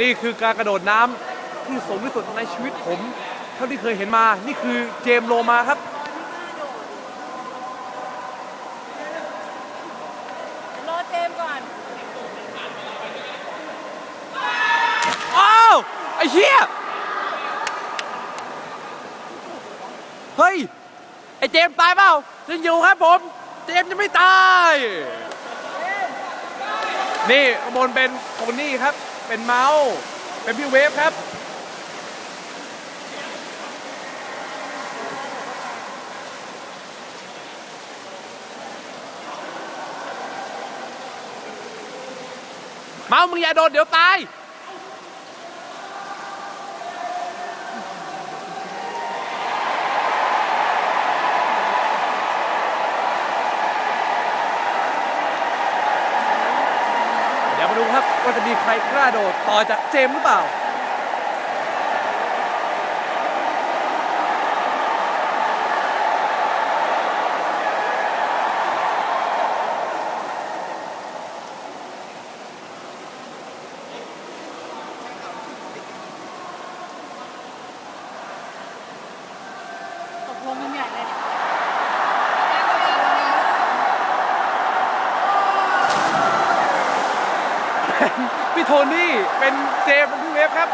นี่คือการกระโดดน้ำที่สูงที่สุดในชีวิตผม เท่าที่เคยเห็นมา นี่คือเจมส์โลมาครับ รอเจมส์ก่อนอ้าว ไอ้เหี้ย เฮ้ย ไอ้เจมส์ตายเปล่ายังอยู่ครับผม เจมส์ยังไม่ตาย นี่ข้างบนเป็นโทนี่ครับ เป็นเมาส์เป็นพี่เวฟครับ เมาส์มึงอย่าโดดเดี๋ยวตาย เดี๋ยว มาดูครับว่าจะมีใครกล้าโดดต่อจากเจมส์หรือเปล่า ตกลงกันใหญ่เลย พี่โทนี่เป็นเจมส์เป็นพี่เวฟครับ